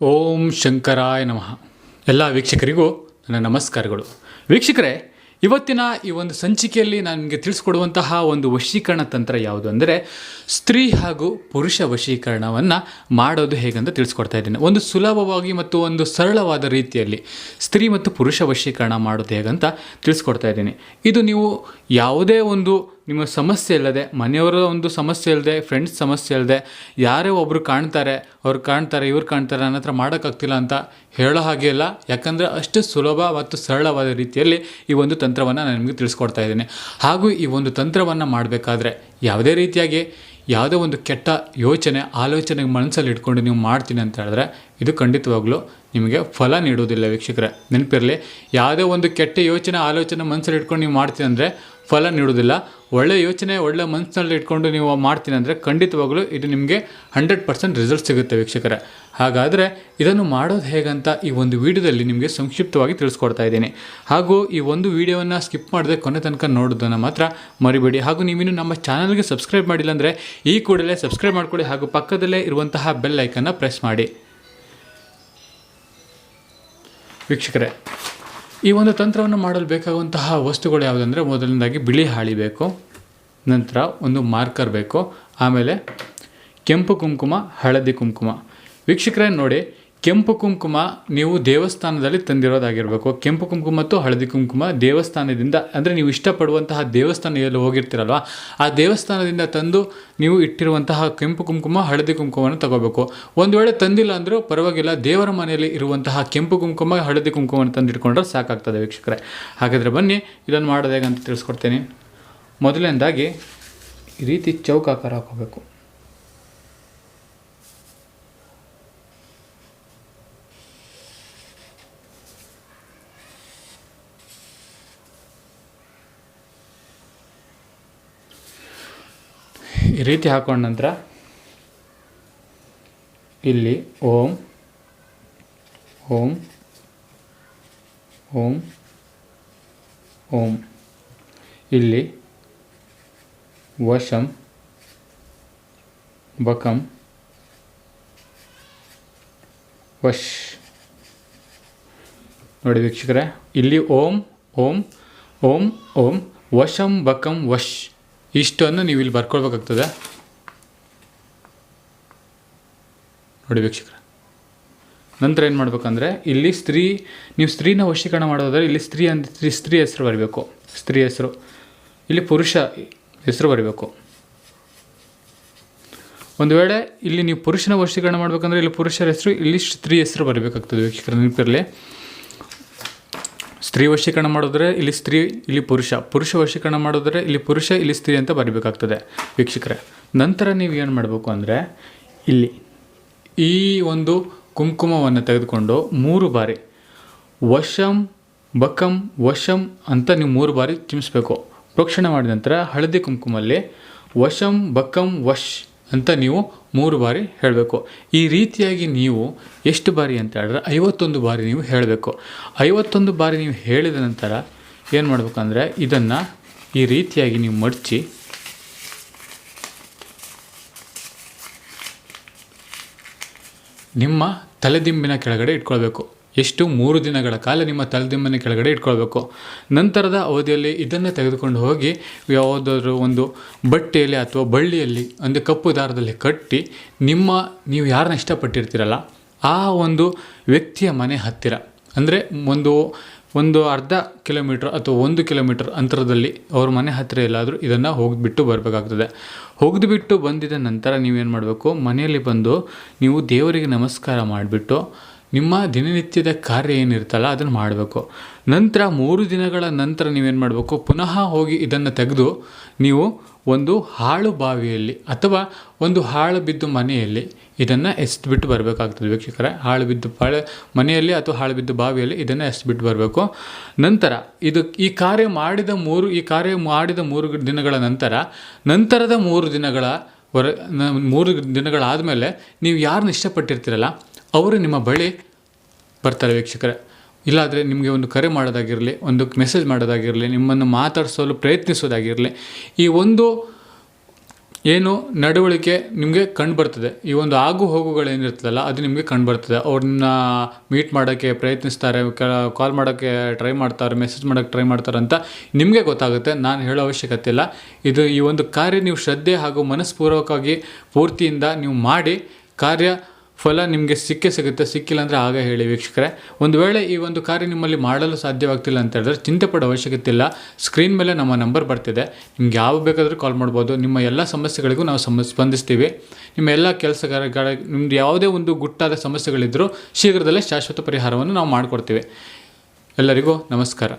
ಓಂ ಶಂಕರಾಯ ನಮಃ. ಎಲ್ಲ ವೀಕ್ಷಕರಿಗೂ ನನ್ನ ನಮಸ್ಕಾರಗಳು. ವೀಕ್ಷಕರೇ, ಇವತ್ತಿನ ಈ ಒಂದು ಸಂಚಿಕೆಯಲ್ಲಿ ನಾನು ನಿಮಗೆ ತಿಳಿಸ್ಕೊಡುವಂತಹ ಒಂದು ವಶೀಕರಣ ತಂತ್ರ ಯಾವುದು ಅಂದರೆ, ಸ್ತ್ರೀ ಹಾಗೂ ಪುರುಷ ವಶೀಕರಣವನ್ನು ಮಾಡೋದು ಹೇಗಂತ ತಿಳಿಸ್ಕೊಡ್ತಾ ಇದ್ದೀನಿ. ಒಂದು ಸುಲಭವಾಗಿ ಮತ್ತು ಒಂದು ಸರಳವಾದ ರೀತಿಯಲ್ಲಿ ಸ್ತ್ರೀ ಮತ್ತು ಪುರುಷ ವಶೀಕರಣ ಮಾಡೋದು ಹೇಗಂತ ತಿಳಿಸ್ಕೊಡ್ತಾ ಇದ್ದೀನಿ. ಇದು ನೀವು ಯಾವುದೇ ಒಂದು ನಿಮ್ಮ ಸಮಸ್ಯೆ ಇಲ್ಲದೆ, ಮನೆಯವರ ಒಂದು ಸಮಸ್ಯೆ ಇಲ್ಲದೆ ಫ್ರೆಂಡ್ಸ್ ಸಮಸ್ಯೆ ಇಲ್ಲದೆ, ಯಾರೇ ಒಬ್ಬರು ಕಾಣ್ತಾರೆ, ಅವ್ರು ಕಾಣ್ತಾರೆ, ಇವ್ರು ಕಾಣ್ತಾರೆ, ನನ್ನ ಹತ್ರ ಮಾಡೋಕ್ಕಾಗ್ತಿಲ್ಲ ಅಂತ ಹೇಳೋ ಹಾಗೆ ಇಲ್ಲ. ಯಾಕಂದರೆ ಅಷ್ಟು ಸುಲಭ ಮತ್ತು ಸರಳವಾದ ರೀತಿಯಲ್ಲಿ ಈ ಒಂದು ತಂತ್ರವನ್ನು ನಾನು ನಿಮಗೆ ತಿಳಿಸ್ಕೊಡ್ತಾ ಇದ್ದೀನಿ. ಹಾಗೂ ಈ ಒಂದು ತಂತ್ರವನ್ನು ಮಾಡಬೇಕಾದ್ರೆ ಯಾವುದೇ ರೀತಿಯಾಗಿ ಯಾವುದೇ ಒಂದು ಕೆಟ್ಟ ಯೋಚನೆ, ಆಲೋಚನೆ ಮನಸ್ಸಲ್ಲಿ ಇಟ್ಕೊಂಡು ನೀವು ಮಾಡ್ತೀನಿ ಅಂತ ಹೇಳಿದ್ರೆ ಇದು ಖಂಡಿತವಾಗ್ಲೂ ನಿಮಗೆ ಫಲ ನೀಡುವುದಿಲ್ಲ ವೀಕ್ಷಕರೇ. ನೆನಪಿರಲಿ, ಯಾವುದೇ ಒಂದು ಕೆಟ್ಟ ಯೋಚನೆ, ಆಲೋಚನೆ ಮನಸ್ಸಲ್ಲಿ ಇಟ್ಕೊಂಡು ನೀವು ಮಾಡ್ತೀನಿ ಅಂದರೆ ಫಲ ನೀಡುವುದಿಲ್ಲ. ಒಳ್ಳೆ ಯೋಚನೆ, ಒಳ್ಳೆ ಮನಸ್ಸಿನಲ್ಲಿ ಇಟ್ಕೊಂಡು ನೀವು ಮಾಡ್ತೀನಿ ಅಂದರೆ ಖಂಡಿತವಾಗಲೂ ಇದು ನಿಮಗೆ ಹಂಡ್ರೆಡ್ ಪರ್ಸೆಂಟ್ ರಿಸಲ್ಟ್ ಸಿಗುತ್ತೆ ವೀಕ್ಷಕರೇ. ಹಾಗಾದರೆ ಇದನ್ನು ಮಾಡೋದು ಹೇಗಂತ ಈ ಒಂದು ವಿಡಿಯೋದಲ್ಲಿ ನಿಮಗೆ ಸಂಕ್ಷಿಪ್ತವಾಗಿ ತಿಳಿಸ್ಕೊಡ್ತಾ ಇದ್ದೀನಿ. ಹಾಗೂ ಈ ಒಂದು ವಿಡಿಯೋವನ್ನು ಸ್ಕಿಪ್ ಮಾಡದೆ ಕೊನೆ ತನಕ ನೋಡೋದನ್ನು ಮಾತ್ರ ಮರಿಬೇಡಿ. ಹಾಗೂ ನೀವಿನ್ನು ನಮ್ಮ ಚಾನಲ್ಗೆ ಸಬ್ಸ್ಕ್ರೈಬ್ ಮಾಡಿಲ್ಲ ಅಂದರೆ ಈ ಕೂಡಲೇ ಸಬ್ಸ್ಕ್ರೈಬ್ ಮಾಡ್ಕೊಳ್ಳಿ ಹಾಗೂ ಪಕ್ಕದಲ್ಲೇ ಇರುವಂತಹ ಬೆಲ್ ಐಕನ್ನ ಪ್ರೆಸ್ ಮಾಡಿ. ವೀಕ್ಷಕರೇ, ಈ ಒಂದು ತಂತ್ರವನ್ನು ಮಾಡಲು ಬೇಕಾಗುವಂತಹ ವಸ್ತುಗಳು ಯಾವುದಂದರೆ ಮೊದಲನೇದಾಗಿ ಬಿಳಿ ಹಾಳಿ ಬೇಕು. ನಂತರ ಒಂದು ಮಾರ್ಕರ್ ಬೇಕು, ಆಮೇಲೆ ಕೆಂಪು ಕುಂಕುಮ, ಹಳದಿ ಕುಂಕುಮ. ವೀಕ್ಷಕರೇ, ನೋಡಿ, ಕೆಂಪು ಕುಂಕುಮ ನೀವು ದೇವಸ್ಥಾನದಲ್ಲಿ ತಂದಿರೋದಾಗಿರಬೇಕು. ಕೆಂಪು ಕುಂಕುಮ ಮತ್ತು ಹಳದಿ ಕುಂಕುಮ ದೇವಸ್ಥಾನದಿಂದ, ಅಂದರೆ ನೀವು ಇಷ್ಟಪಡುವಂತಹ ದೇವಸ್ಥಾನ ಎಲ್ಲಿ ಹೋಗಿರ್ತೀರಲ್ವ? ಆ ದೇವಸ್ಥಾನದಿಂದ ತಂದು ನೀವು ಇಟ್ಟಿರುವಂತಹ ಕೆಂಪು ಕುಂಕುಮ, ಹಳದಿ ಕುಂಕುಮವನ್ನು ತಗೋಬೇಕು. ಒಂದು ವೇಳೆ ತಂದಿಲ್ಲ ಅಂದರೂ ಪರವಾಗಿಲ್ಲ, ದೇವರ ಮನೆಯಲ್ಲಿ ಇರುವಂತಹ ಕೆಂಪು ಕುಂಕುಮ, ಹಳದಿ ಕುಂಕುಮವನ್ನು ತಂದಿಟ್ಕೊಂಡ್ರೆ ಸಾಕಾಗ್ತದೆ ವೀಕ್ಷಕರೇ. ಹಾಗಾದರೆ ಬನ್ನಿ, ಇದನ್ನು ಮಾಡೋದು ಅಂತ ತಿಳಿಸ್ಕೊಡ್ತೀನಿ. ಮೊದಲನೇದಾಗಿ ಈ ರೀತಿ ಚೌಕಾಕಾರ ಹಾಕೋಬೇಕು. ಈ ರೀತಿ ಹಾಕೊಂಡ ನಂತರ ಇಲ್ಲಿ ಓಂ ಓಂ ಓಂ ಓಂ. ಇಲ್ಲಿ ವಶಂ ಬಕಂ ವಶ್. ನೋಡಿ ವೀಕ್ಷಕರೇ, ಇಲ್ಲಿ ಓಂ ಓಂ ಓಂ ಓಂ, ವಶಂ ಬಕಂ ವಶ್. ಇಷ್ಟನ್ನು ನೀವು ಇಲ್ಲಿ ಬರ್ಕೊಳ್ಬೇಕಾಗ್ತದೆ. ನೋಡಿ ವೀಕ್ಷಕರ, ನಂತರ ಏನು ಮಾಡ್ಬೇಕಂದ್ರೆ, ಇಲ್ಲಿ ಸ್ತ್ರೀ, ನೀವು ಸ್ತ್ರೀನ ವಶೀಕರಣ ಮಾಡೋದಾದ್ರೆ ಇಲ್ಲಿ ಸ್ತ್ರೀ ಅಂದ್ರೆ ಸ್ತ್ರೀ ಹೆಸರು ಬರಬೇಕು. ಸ್ತ್ರೀ ಹೆಸರು. ಇಲ್ಲಿ ಪುರುಷ ಹೆಸರು ಬರಬೇಕು. ಒಂದು ವೇಳೆ ಇಲ್ಲಿ ನೀವು ಪುರುಷನ ವಶೀಕರಣ ಮಾಡಬೇಕಂದ್ರೆ ಇಲ್ಲಿ ಪುರುಷರ ಹೆಸರು, ಇಲ್ಲಿ ಸ್ತ್ರೀ ಹೆಸರು ಬರಬೇಕಾಗ್ತದೆ ವೀಕ್ಷಕರ ನೆನಪಿರಲಿ ಸ್ತ್ರೀ ವಶೀಕರಣ ಮಾಡಿದ್ರೆ ಇಲ್ಲಿ ಸ್ತ್ರೀ, ಇಲ್ಲಿ ಪುರುಷ. ಪುರುಷ ವಶೀಕರಣ ಮಾಡಿದ್ರೆ ಇಲ್ಲಿ ಪುರುಷ, ಇಲ್ಲಿ ಸ್ತ್ರೀ ಅಂತ ಬರಬೇಕಾಗ್ತದೆ ವೀಕ್ಷಕರೇ. ನಂತರ ನೀವು ಏನು ಮಾಡಬೇಕು ಅಂದರೆ ಇಲ್ಲಿ ಈ ಒಂದು ಕುಂಕುಮವನ್ನು ತೆಗೆದುಕೊಂಡು ಮೂರು ಬಾರಿ ವಶಂ ಬಕಂ ವಶಂ ಅಂತ ನೀವು ಮೂರು ಬಾರಿ ಚಿಮಿಸ್ಬೇಕು. ಪ್ರೋಕ್ಷಣೆ ಮಾಡಿದ ನಂತರ ಹಳದಿ ಕುಂಕುಮಲ್ಲಿ ವಶಂ ಬಕ್ಕಂ ವಶ್ ಅಂತ ನೀವು ಮೂರು ಬಾರಿ ಹೇಳಬೇಕು. ಈ ರೀತಿಯಾಗಿ ನೀವು ಎಷ್ಟು ಬಾರಿ ಅಂತ ಹೇಳಿದ್ರೆ ಐವತ್ತೊಂದು ಬಾರಿ ನೀವು ಹೇಳಬೇಕು. ಐವತ್ತೊಂದು ಬಾರಿ ನೀವು ಹೇಳಿದ ನಂತರ ಏನು ಮಾಡಬೇಕಂದ್ರೆ ಇದನ್ನು ಈ ರೀತಿಯಾಗಿ ನೀವು ಮಡಚಿ ನಿಮ್ಮ ತಲೆದಿಂಬಿನ ಕೆಳಗಡೆ ಇಟ್ಕೊಳ್ಬೇಕು. ಎಷ್ಟು ಮೂರು ದಿನಗಳ ಕಾಲ ನಿಮ್ಮ ತಲೆದಿಂಬನ ಕೆಳಗಡೆ ಇಟ್ಕೊಳ್ಬೇಕು. ನಂತರದ ಅವಧಿಯಲ್ಲಿ ಇದನ್ನು ತೆಗೆದುಕೊಂಡು ಹೋಗಿ ಯಾವುದಾದ್ರೂ ಒಂದು ಬಟ್ಟೆಯಲ್ಲಿ ಅಥವಾ ಬಳ್ಳಿಯಲ್ಲಿ, ಒಂದು ಕಪ್ಪು ದಾರದಲ್ಲಿ ಕಟ್ಟಿ ನಿಮ್ಮ, ನೀವು ಯಾರನ್ನ ಇಷ್ಟಪಟ್ಟಿರ್ತೀರಲ್ಲ, ಆ ಒಂದು ವ್ಯಕ್ತಿಯ ಮನೆ ಹತ್ತಿರ, ಅಂದರೆ ಒಂದು ಒಂದು ಅರ್ಧ ಕಿಲೋಮೀಟ್ರ್ ಅಥವಾ ಒಂದು ಕಿಲೋಮೀಟ್ರ್ ಅಂತರದಲ್ಲಿ ಅವ್ರ ಮನೆ ಹತ್ತಿರ ಎಲ್ಲಾದರೂ ಇದನ್ನು ಹೋಗಿಬಿಟ್ಟು ಬರಬೇಕಾಗ್ತದೆ. ಹೋಗಿದ್ಬಿಟ್ಟು ಬಂದಿದ ನಂತರ ನೀವೇನು ಮಾಡಬೇಕು? ಮನೆಯಲ್ಲಿ ಬಂದು ನೀವು ದೇವರಿಗೆ ನಮಸ್ಕಾರ ಮಾಡಿಬಿಟ್ಟು ನಿಮ್ಮ ದಿನನಿತ್ಯದ ಕಾರ್ಯ ಏನಿರುತ್ತಲ್ಲ ಅದನ್ನು ಮಾಡಬೇಕು. ನಂತರ ಮೂರು ದಿನಗಳ ನಂತರ ನೀವೇನು ಮಾಡಬೇಕು? ಪುನಃ ಹೋಗಿ ಇದನ್ನು ತೆಗೆದು ನೀವು ಒಂದು ಹಾಳು ಬಾವಿಯಲ್ಲಿ ಅಥವಾ ಒಂದು ಹಾಳು ಬಿದ್ದು ಮನೆಯಲ್ಲಿ ಇದನ್ನು ಎಸ್ಬಿಟ್ಟು ಬರಬೇಕಾಗ್ತದೆ ವೀಕ್ಷಕರೇ. ಹಾಳು ಬಿದ್ದು ಪಾಳೆ ಮನೆಯಲ್ಲಿ ಅಥವಾ ಹಾಳು ಬಿದ್ದು ಬಾವಿಯಲ್ಲಿ ಇದನ್ನು ಎಸ್ಬಿಟ್ಟು ಬರಬೇಕು. ನಂತರ ಇದು ಈ ಕಾರ್ಯ ಮಾಡಿದ ಮೂರು, ಈ ಕಾರ್ಯ ಮಾಡಿದ ಮೂರು ದಿನಗಳ ನಂತರ, ನಂತರದ ಮೂರು ದಿನಗಳ ವರ ಮೂರು ದಿನಗಳಾದಮೇಲೆ ನೀವು ಯಾರನ್ನ ಇಷ್ಟಪಟ್ಟಿರ್ತೀರಲ್ಲ? ಅವರು ನಿಮ್ಮ ಬಳಿ ಬರ್ತಾರೆ ವೀಕ್ಷಕರೇ. ಇಲ್ಲಾದರೆ ನಿಮಗೆ ಒಂದು ಕರೆ ಮಾಡೋದಾಗಿರಲಿ, ಒಂದು ಮೆಸೇಜ್ ಮಾಡೋದಾಗಿರಲಿ, ನಿಮ್ಮನ್ನು ಮಾತಾಡಿಸಲು ಪ್ರಯತ್ನಿಸೋದಾಗಿರಲಿ, ಈ ಒಂದು ಏನು ನಡವಳಿಕೆ ನಿಮಗೆ ಕಂಡು ಬರ್ತದೆ. ಈ ಒಂದು ಆಗು ಹೋಗುಗಳೇನಿರ್ತದಲ್ಲ ಅದು ನಿಮಗೆ ಕಂಡು ಬರ್ತದೆ. ಅವ್ರನ್ನ ಮೀಟ್ ಮಾಡೋಕ್ಕೆ ಪ್ರಯತ್ನಿಸ್ತಾರೆ ಕಾಲ್ ಮಾಡೋಕ್ಕೆ ಟ್ರೈ ಮಾಡ್ತಾರೆ ಮೆಸೇಜ್ ಮಾಡೋಕ್ಕೆ ಟ್ರೈ ಮಾಡ್ತಾರೆ ಅಂತ ನಿಮಗೆ ಗೊತ್ತಾಗುತ್ತೆ. ನಾನು ಹೇಳೋ ಅವಶ್ಯಕತೆ ಇಲ್ಲ. ಇದು ಈ ಒಂದು ಕಾರ್ಯ ನೀವು ಶ್ರದ್ಧೆ ಹಾಗೂ ಮನಸ್ಪೂರ್ವಕವಾಗಿ ಪೂರ್ತಿಯಿಂದ ನೀವು ಮಾಡಿ, ಕಾರ್ಯ ಫಲ ನಿಮಗೆ ಸಿಕ್ಕೇ ಸಿಗುತ್ತೆ, ಸಿಕ್ಕಿಲ್ಲ ಅಂದರೆ ಆಗ ಹೇಳಿ ವೀಕ್ಷಕರೇ. ಒಂದು ವೇಳೆ ಈ ಒಂದು ಕಾರ್ಯ ನಿಮ್ಮಲ್ಲಿ ಮಾಡಲು ಸಾಧ್ಯವಾಗ್ತಿಲ್ಲ ಅಂತ ಹೇಳಿದ್ರೆ ಚಿಂತೆ ಪಡೋ ಅವಶ್ಯಕತೆ ಇಲ್ಲ. ಸ್ಕ್ರೀನ್ ಮೇಲೆ ನಮ್ಮ ನಂಬರ್ ಬರ್ತಿದೆ. ನಿಮ್ಗೆ ಯಾವ ಬೇಕಾದರೂ ಕಾಲ್ ಮಾಡ್ಬೋದು. ನಿಮ್ಮ ಎಲ್ಲ ಸಮಸ್ಯೆಗಳಿಗೂ ನಾವು ಸಮ, ಸ್ಪಂದಿಸ್ತೀವಿ. ನಿಮ್ಮ ಎಲ್ಲ ಕೆಲಸಗಾರ ನಿಮ್ದು ಯಾವುದೇ ಒಂದು ಗುಟ್ಟಾದ ಸಮಸ್ಯೆಗಳಿದ್ದರೂ ಶೀಘ್ರದಲ್ಲೇ ಶಾಶ್ವತ ಪರಿಹಾರವನ್ನು ನಾವು ಮಾಡಿಕೊಡ್ತೀವಿ. ಎಲ್ಲರಿಗೂ ನಮಸ್ಕಾರ.